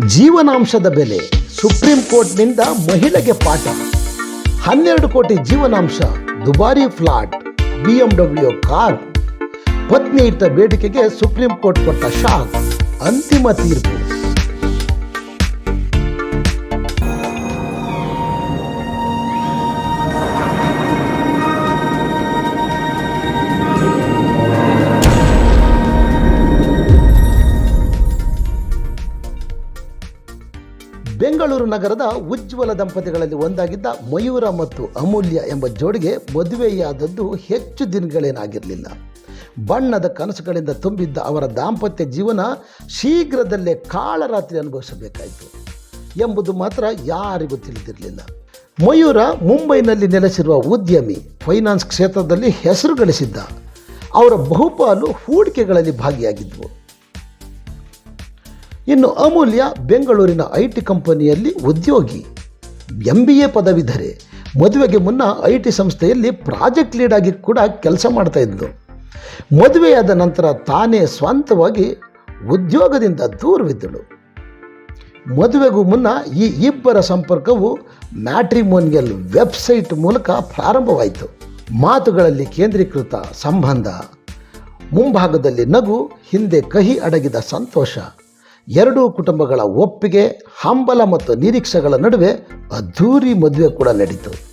ಜೀವನಾಂಶದ ಬೆಲೆ. ಸುಪ್ರೀಂ ಕೋರ್ಟ್ನಿಂದ ಮಹಿಳೆಗೆ ಪಾಠ. ಹನ್ನೆರಡು ಕೋಟಿ ಜೀವನಾಂಶ, ದುಬಾರಿ ಫ್ಲಾಟ್, ಬಿಎಂಡಬ್ಲ್ಯೂ ಕಾರ್. ಪತ್ನಿ ಇಟ್ಟ ಬೇಡಿಕೆಗೆ ಸುಪ್ರೀಂ ಕೋರ್ಟ್ ಕೊಟ್ಟ ಶಾಕ್. ಅಂತಿಮ ತೀರ್ಪು. ಬೆಂಗಳೂರು ನಗರದ ಉಜ್ವಲ ದಂಪತಿಗಳಲ್ಲಿ ಒಂದಾಗಿದ್ದ ಮಯೂರ ಮತ್ತು ಅಮೂಲ್ಯ ಎಂಬ ಜೋಡಿಗೆ ಮದುವೆಯಾದದ್ದು ಹೆಚ್ಚು ದಿನಗಳೇನಾಗಿರಲಿಲ್ಲ. ಬಣ್ಣದ ಕನಸುಗಳಿಂದ ತುಂಬಿದ್ದ ಅವರ ದಾಂಪತ್ಯ ಜೀವನ ಶೀಘ್ರದಲ್ಲೇ ಕಾಳರಾತ್ರಿ ಅನುಭವಿಸಬೇಕಾಯಿತು ಎಂಬುದು ಮಾತ್ರ ಯಾರಿಗೂ ತಿಳಿದಿರಲಿಲ್ಲ. ಮಯೂರ ಮುಂಬೈನಲ್ಲಿ ನೆಲೆಸಿರುವ ಉದ್ಯಮಿ, ಫೈನಾನ್ಸ್ ಕ್ಷೇತ್ರದಲ್ಲಿ ಹೆಸರು ಗಳಿಸಿದ್ದ. ಅವರ ಬಹುಪಾಲು ಹೂಡಿಕೆಗಳಲ್ಲಿ ಭಾಗಿಯಾಗಿದ್ವು. ಇನ್ನು ಅಮೂಲ್ಯ ಬೆಂಗಳೂರಿನ ಐ ಟಿ ಕಂಪನಿಯಲ್ಲಿ ಉದ್ಯೋಗಿ. ಎಂ ಬಿ ಎ ಪದವಿಧರೆ. ಮದುವೆಗೆ ಮುನ್ನ ಐ ಟಿ ಸಂಸ್ಥೆಯಲ್ಲಿ ಪ್ರಾಜೆಕ್ಟ್ ಲೀಡ್ ಆಗಿ ಕೂಡ ಕೆಲಸ ಮಾಡ್ತಾ ಮದುವೆಯಾದ ನಂತರ ತಾನೇ ಸ್ವಂತವಾಗಿ ಉದ್ಯೋಗದಿಂದ ದೂರವಿದ್ದಳು ಮದುವೆಗೂ ಮುನ್ನ ಈ ಇಬ್ಬರ ಸಂಪರ್ಕವು ಮ್ಯಾಟ್ರಿಮೋನಿಯಲ್ ವೆಬ್ಸೈಟ್ ಮೂಲಕ ಪ್ರಾರಂಭವಾಯಿತು. ಮಾತುಗಳಲ್ಲಿ ಕೇಂದ್ರೀಕೃತ ಸಂಬಂಧ. ಮುಂಭಾಗದಲ್ಲಿ ನಗು, ಹಿಂದೆ ಕಹಿ ಅಡಗಿದ ಸಂತೋಷ. ಎರಡೂ ಕುಟುಂಬಗಳ ಒಪ್ಪಿಗೆ, ಹಂಬಲ ಮತ್ತು ನಿರೀಕ್ಷೆಗಳ ನಡುವೆ ಅದ್ಧೂರಿ ಮದುವೆ ಕೂಡ ನಡೀತು.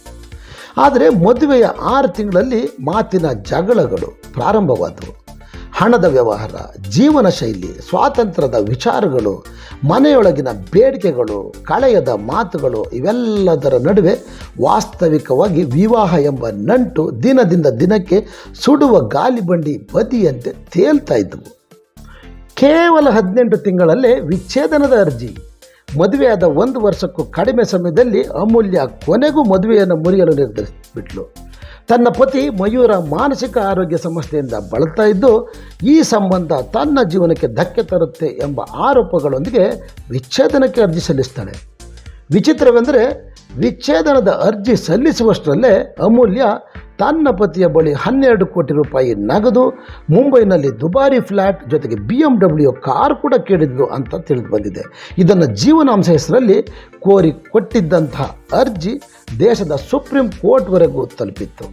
ಆದರೆ ಮದುವೆಯ ಆರು ತಿಂಗಳಲ್ಲಿ ಮಾತಿನ ಜಗಳಗಳು ಪ್ರಾರಂಭವಾದವು. ಹಣದ ವ್ಯವಹಾರ, ಜೀವನ ಶೈಲಿ, ಸ್ವಾತಂತ್ರ್ಯದ ವಿಚಾರಗಳು, ಮನೆಯೊಳಗಿನ ಬೇಡಿಕೆಗಳು, ಕಳೆಯದ ಮಾತುಗಳು ಇವೆಲ್ಲದರ ನಡುವೆ ವಾಸ್ತವಿಕವಾಗಿ ವಿವಾಹ ಎಂಬ ನಂಟು ದಿನದಿಂದ ದಿನಕ್ಕೆ ಸುಡುವ ಗಾಲಿಬಂಡಿ ಬದಿಯಂತೆ ತೇಲ್ತಾ ಇದ್ದವು. ಕೇವಲ ಹದಿನೆಂಟು ತಿಂಗಳಲ್ಲೇ ವಿಚ್ಛೇದನದ ಅರ್ಜಿ. ಮದುವೆಯಾದ ಒಂದು ವರ್ಷಕ್ಕೂ ಕಡಿಮೆ ಸಮಯದಲ್ಲಿ ಅಮೂಲ್ಯ ಕೊನೆಗೂ ಮದುವೆಯನ್ನು ಮುರಿಯಲು ನಿರ್ಧರಿಸಿಬಿಟ್ಲು. ತನ್ನ ಪತಿ ಮಯೂರ ಮಾನಸಿಕ ಆರೋಗ್ಯ ಸಮಸ್ಯೆಯಿಂದ ಬಳಲ್ತಾ ಇದ್ದು, ಈ ಸಂಬಂಧ ತನ್ನ ಜೀವನಕ್ಕೆ ಧಕ್ಕೆ ತರುತ್ತೆ ಎಂಬ ಆರೋಪಗಳೊಂದಿಗೆ ವಿಚ್ಛೇದನಕ್ಕೆ ಅರ್ಜಿ ಸಲ್ಲಿಸ್ತಾಳೆ. ವಿಚಿತ್ರವೆಂದರೆ ವಿಚ್ಛೇದನದ ಅರ್ಜಿ ಸಲ್ಲಿಸುವಷ್ಟರಲ್ಲೇ ಅಮೂಲ್ಯ ತನ್ನ ಪತಿಯ ಬಳಿ ಹನ್ನೆರಡು ಕೋಟಿ ರೂಪಾಯಿ ನಗದು, ಮುಂಬೈನಲ್ಲಿ ದುಬಾರಿ ಫ್ಲ್ಯಾಟ್ ಜೊತೆಗೆ ಬಿ ಎಂ ಡಬ್ಲ್ಯೂ ಕಾರ್ ಕೂಡ ಕೇಳಿದ್ಲು ಅಂತ ತಿಳಿದು ಬಂದಿದೆ ಇದನ್ನು ಜೀವನಾಂಶ ಹೆಸರಲ್ಲಿ ಕೋರಿ ಕೊಟ್ಟಿದ್ದಂತಹ ಅರ್ಜಿ ದೇಶದ ಸುಪ್ರೀಂ ಕೋರ್ಟ್ವರೆಗೂ ತಲುಪಿತ್ತು.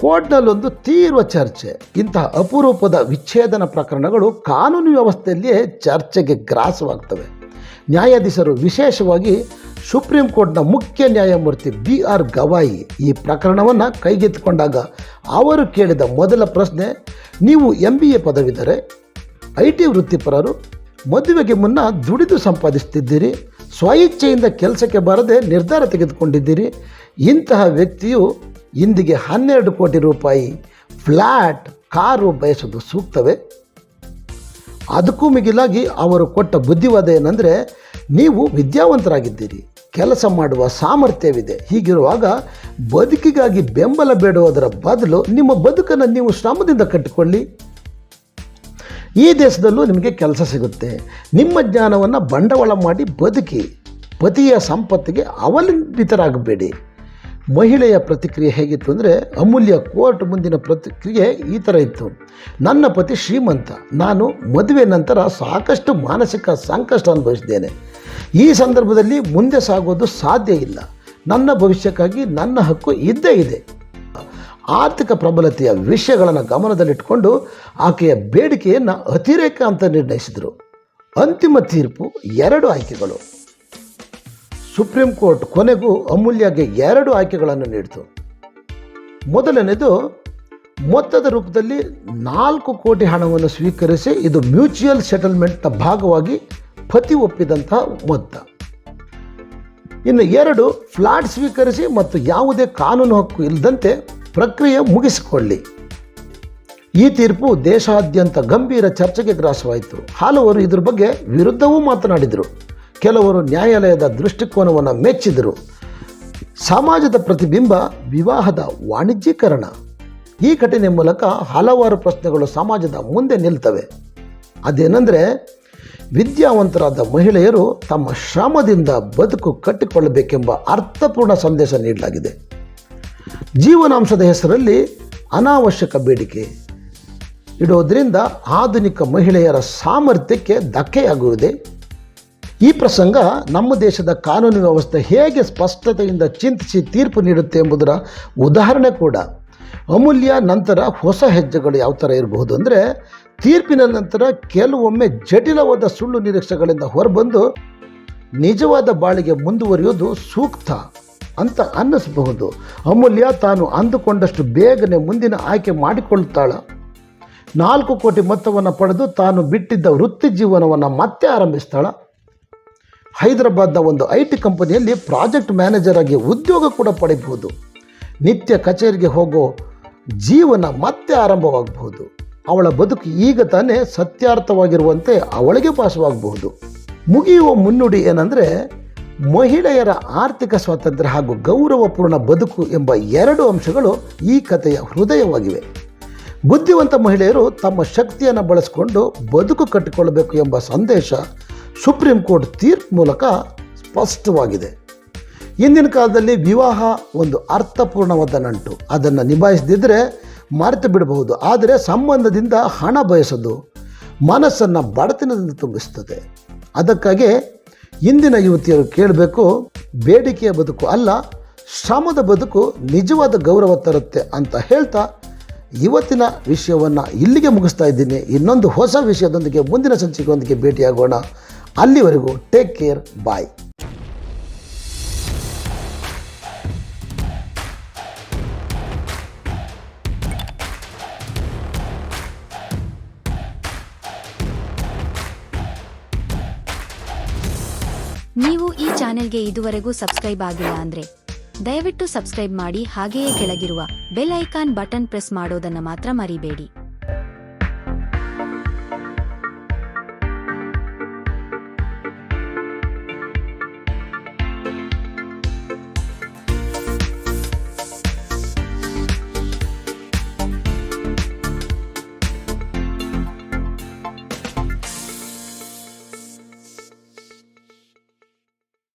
ಕೋರ್ಟ್ನಲ್ಲೊಂದು ತೀವ್ರ ಚರ್ಚೆ. ಇಂತಹ ಅಪರೂಪದ ವಿಚ್ಛೇದನ ಪ್ರಕರಣಗಳು ಕಾನೂನು ವ್ಯವಸ್ಥೆಯಲ್ಲಿಯೇ ಚರ್ಚೆಗೆ ಗ್ರಾಸವಾಗ್ತವೆ. ನ್ಯಾಯಾಧೀಶರು ವಿಶೇಷವಾಗಿ ಸುಪ್ರೀಂ ಕೋರ್ಟ್ನ ಮುಖ್ಯ ನ್ಯಾಯಮೂರ್ತಿ ಬಿ ಆರ್ ಗವಾಯಿ ಈ ಪ್ರಕರಣವನ್ನು ಕೈಗೆತ್ತಿಕೊಂಡಾಗ ಅವರು ಕೇಳಿದ ಮೊದಲ ಪ್ರಶ್ನೆ, ನೀವು ಎಂ ಬಿ ಎ ಪದವಿದರೆ ಐ ಟಿ ವೃತ್ತಿಪರರು, ಮದುವೆಗೆ ಮುನ್ನ ದುಡಿದು ಸಂಪಾದಿಸ್ತಿದ್ದೀರಿ, ಸ್ವಇಚ್ಛೆಯಿಂದ ಕೆಲಸಕ್ಕೆ ಬರದೆ ನಿರ್ಧಾರ ತೆಗೆದುಕೊಂಡಿದ್ದೀರಿ, ಇಂತಹ ವ್ಯಕ್ತಿಯು ಇಂದಿಗೆ ಹನ್ನೆರಡು ಕೋಟಿ ರೂಪಾಯಿ ಫ್ಲ್ಯಾಟ್ ಕಾರು ಬಯಸೋದು ಸೂಕ್ತವೇ? ಅದಕ್ಕೂ ಮಿಗಿಲಾಗಿ ಅವರು ಕೊಟ್ಟ ಬುದ್ಧಿವಾದ ಏನಂದರೆ, ನೀವು ವಿದ್ಯಾವಂತರಾಗಿದ್ದೀರಿ. ಕೆಲಸ ಮಾಡುವ ಸಾಮರ್ಥ್ಯವಿದೆ. ಹೀಗಿರುವಾಗ ಬದುಕಿಗಾಗಿ ಬೆಂಬಲ ಬೇಡುವುದರ ಬದಲು ನಿಮ್ಮ ಬದುಕನ್ನು ನೀವು ಶ್ರಮದಿಂದ ಕಟ್ಟಿಕೊಳ್ಳಿ. ಈ ದೇಶದಲ್ಲೂ ನಿಮಗೆ ಕೆಲಸ ಸಿಗುತ್ತೆ. ನಿಮ್ಮ ಜ್ಞಾನವನ್ನು ಬಂಡವಾಳ ಮಾಡಿ ಬದುಕಿ. ಪತಿಯ ಸಂಪತ್ತಿಗೆ ಅವಲಂಬಿತರಾಗಬೇಡಿ. ಮಹಿಳೆಯ ಪ್ರತಿಕ್ರಿಯೆ ಹೇಗಿತ್ತು ಅಂದರೆ ಅಮೂಲ್ಯ ಕೋರ್ಟ್ ಮುಂದಿನ ಪ್ರತಿಕ್ರಿಯೆ ಈ ಥರ ಇತ್ತು. ನನ್ನ ಪತಿ ಶ್ರೀಮಂತ, ನಾನು ಮದುವೆ ನಂತರ ಸಾಕಷ್ಟು ಮಾನಸಿಕ ಸಂಕಷ್ಟ ಅನುಭವಿಸಿದ್ದೇನೆ. ಈ ಸಂದರ್ಭದಲ್ಲಿ ಮುಂದೆ ಸಾಗೋದು ಸಾಧ್ಯ ಇಲ್ಲ. ನನ್ನ ಭವಿಷ್ಯಕ್ಕಾಗಿ ನನ್ನ ಹಕ್ಕು ಇದ್ದೇ ಇದೆ. ಆರ್ಥಿಕ ಪ್ರಬಲತೆಯ ವಿಷಯಗಳನ್ನು ಗಮನದಲ್ಲಿಟ್ಟುಕೊಂಡು ಆಕೆಯ ಬೇಡಿಕೆಯನ್ನು ಅತಿರೇಕ ಅಂತ ನಿರ್ಣಯಿಸಿದರು. ಅಂತಿಮ ತೀರ್ಪು ಎರಡು ಆಯ್ಕೆಗಳು. ಸುಪ್ರೀಂ ಕೋರ್ಟ್ ಕೊನೆಗೂ ಅಮೂಲ್ಯಗೆ ಎರಡು ಆಯ್ಕೆಗಳನ್ನು ನೀಡಿತು. ಮೊದಲನೇದು ಮೊತ್ತದ ರೂಪದಲ್ಲಿ ನಾಲ್ಕು ಕೋಟಿ ಹಣವನ್ನು ಸ್ವೀಕರಿಸಿ ಇದು ಮ್ಯೂಚುವಲ್ ಸೆಟಲ್ಮೆಂಟ್ನ ಭಾಗವಾಗಿ ಪತಿ ಒಪ್ಪಿದಂಥ ಮೊತ್ತ ಇನ್ನು ಎರಡು, ಫ್ಲಾಟ್ ಸ್ವೀಕರಿಸಿ ಮತ್ತು ಯಾವುದೇ ಕಾನೂನು ಹಕ್ಕು ಇಲ್ಲದಂತೆ ಪ್ರಕ್ರಿಯೆ ಮುಗಿಸಿಕೊಳ್ಳಿ. ಈ ತೀರ್ಪು ದೇಶಾದ್ಯಂತ ಗಂಭೀರ ಚರ್ಚೆಗೆ ಗ್ರಾಸವಾಯಿತು. ಹಲವರು ಇದ್ರ ಬಗ್ಗೆ ವಿರುದ್ಧವೂ ಮಾತನಾಡಿದರು. ಕೆಲವರು ನ್ಯಾಯಾಲಯದ ದೃಷ್ಟಿಕೋನವನ್ನು ಮೆಚ್ಚಿದರು. ಸಮಾಜದ ಪ್ರತಿಬಿಂಬ ವಿವಾಹದ ವಾಣಿಜ್ಯೀಕರಣ. ಈ ಘಟನೆ ಮೂಲಕ ಹಲವಾರು ಪ್ರಶ್ನೆಗಳು ಸಮಾಜದ ಮುಂದೆ ನಿಲ್ತವೆ. ಅದೇನೆಂದರೆ ವಿದ್ಯಾವಂತರಾದ ಮಹಿಳೆಯರು ತಮ್ಮ ಶ್ರಮದಿಂದ ಬದುಕು ಕಟ್ಟಿಕೊಳ್ಳಬೇಕೆಂಬ ಅರ್ಥಪೂರ್ಣ ಸಂದೇಶ ನೀಡಲಾಗಿದೆ. ಜೀವನಾಂಶದ ಹೆಸರಲ್ಲಿ ಅನಾವಶ್ಯಕ ಬೇಡಿಕೆ ಇಡೋದರಿಂದ ಆಧುನಿಕ ಮಹಿಳೆಯರ ಸಾಮರ್ಥ್ಯಕ್ಕೆ ಧಕ್ಕೆಯಾಗುವುದೇ? ಈ ಪ್ರಸಂಗ ನಮ್ಮ ದೇಶದ ಕಾನೂನು ವ್ಯವಸ್ಥೆ ಹೇಗೆ ಸ್ಪಷ್ಟತೆಯಿಂದ ಚಿಂತಿಸಿ ತೀರ್ಪು ನೀಡುತ್ತೆ ಎಂಬುದರ ಉದಾಹರಣೆ ಕೂಡ. ಅಮೂಲ್ಯ ನಂತರ ಹೊಸ ಹೆಜ್ಜೆಗಳು ಯಾವ ಥರ ಇರಬಹುದು ಅಂದರೆ ತೀರ್ಪಿನ ನಂತರ ಕೆಲವೊಮ್ಮೆ ಜಟಿಲವಾದ ಸುಳ್ಳು ನಿರೀಕ್ಷೆಗಳಿಂದ ಹೊರಬಂದು ನಿಜವಾದ ಬಾಳಿಗೆ ಮುಂದುವರಿಯೋದು ಸೂಕ್ತ ಅಂತ ಅನ್ನಿಸಬಹುದು. ಅಮೂಲ್ಯ ತಾನು ಅಂದುಕೊಂಡಷ್ಟು ಬೇಗನೆ ಮುಂದಿನ ಆಯ್ಕೆ ಮಾಡಿಕೊಳ್ತಾಳೆ. ನಾಲ್ಕು ಕೋಟಿ ಮೊತ್ತವನ್ನು ಪಡೆದು ತಾನು ಬಿಟ್ಟಿದ್ದ ವೃತ್ತಿ ಜೀವನವನ್ನು ಮತ್ತೆ ಆರಂಭಿಸ್ತಾಳ. ಹೈದರಾಬಾದ್ನ ಒಂದು ಐ ಟಿ ಕಂಪನಿಯಲ್ಲಿ ಪ್ರಾಜೆಕ್ಟ್ ಮ್ಯಾನೇಜರ್ ಆಗಿ ಉದ್ಯೋಗ ಕೂಡ ಪಡೆಯಬಹುದು ನಿತ್ಯ ಕಚೇರಿಗೆ ಹೋಗೋ ಜೀವನ ಮತ್ತೆ ಆರಂಭವಾಗಬಹುದು. ಅವಳ ಬದುಕು ಈಗ ತಾನೇ ಸತ್ಯಾರ್ಥವಾಗಿರುವಂತೆ ಅವಳಿಗೆ ಭಾಸವಾಗಬಹುದು. ಮುಗಿಯುವ ಮುನ್ನುಡಿ ಏನಂದರೆ, ಮಹಿಳೆಯರ ಆರ್ಥಿಕ ಸ್ವಾತಂತ್ರ್ಯ ಹಾಗೂ ಗೌರವಪೂರ್ಣ ಬದುಕು ಎಂಬ ಎರಡು ಅಂಶಗಳು ಈ ಕಥೆಯ ಹೃದಯವಾಗಿವೆ. ಬುದ್ಧಿವಂತ ಮಹಿಳೆಯರು ತಮ್ಮ ಶಕ್ತಿಯನ್ನು ಬಳಸಿಕೊಂಡು ಬದುಕು ಕಟ್ಟಿಕೊಳ್ಳಬೇಕು ಎಂಬ ಸಂದೇಶ ಸುಪ್ರೀಂ ಕೋರ್ಟ್ ತೀರ್ಪು ಮೂಲಕ ಸ್ಪಷ್ಟವಾಗಿದೆ. ಇಂದಿನ ಕಾಲದಲ್ಲಿ ವಿವಾಹ ಒಂದು ಅರ್ಥಪೂರ್ಣವಾದ ನಂಟು. ಅದನ್ನು ನಿಭಾಯಿಸದಿದ್ದರೆ ಮರೆತು ಬಿಡಬಹುದು. ಆದರೆ ಸಂಬಂಧದಿಂದ ಹಣ ಬಯಸೋದು ಮನಸ್ಸನ್ನು ಬಡತನದಿಂದ ತುಂಬಿಸ್ತದೆ. ಅದಕ್ಕಾಗಿ ಇಂದಿನ ಯುವತಿಯರು ಕೇಳಬೇಕು, ಬೇಡಿಕೆಯ ಬದುಕು ಅಲ್ಲ, ಶ್ರಮದ ಬದುಕು ನಿಜವಾದ ಗೌರವ ತರುತ್ತೆ ಅಂತ ಹೇಳ್ತಾ ಇವತ್ತಿನ ವಿಷಯವನ್ನು ಇಲ್ಲಿಗೆ ಮುಗಿಸ್ತಾ ಇದ್ದೀನಿ. ಇನ್ನೊಂದು ಹೊಸ ವಿಷಯದೊಂದಿಗೆ, ಮುಂದಿನ ಸಂಚಿಕೆಯೊಂದಿಗೆ ಭೇಟಿಯಾಗೋಣ. ಅಲ್ಲಿವರೆಗೂ ಟೇಕ್ ಕೇರ್ ಬಾಯ್ ನೀವು ಈ ಚಾನೆಲ್ಗೆ ಇದುವರೆಗೂ ಸಬ್ಸ್ಕ್ರೈಬ್ ಆಗಿಲ್ಲ ಅಂದ್ರೆ ದಯವಿಟ್ಟು ಸಬ್ಸ್ಕ್ರೈಬ್ ಮಾಡಿ ಹಾಗೆಯೇ ಕೆಳಗಿರುವ ಬೆಲ್ ಐಕಾನ್ ಬಟನ್ ಪ್ರೆಸ್ ಮಾಡೋದನ್ನ ಮಾತ್ರ ಮರಿಬೇಡಿ.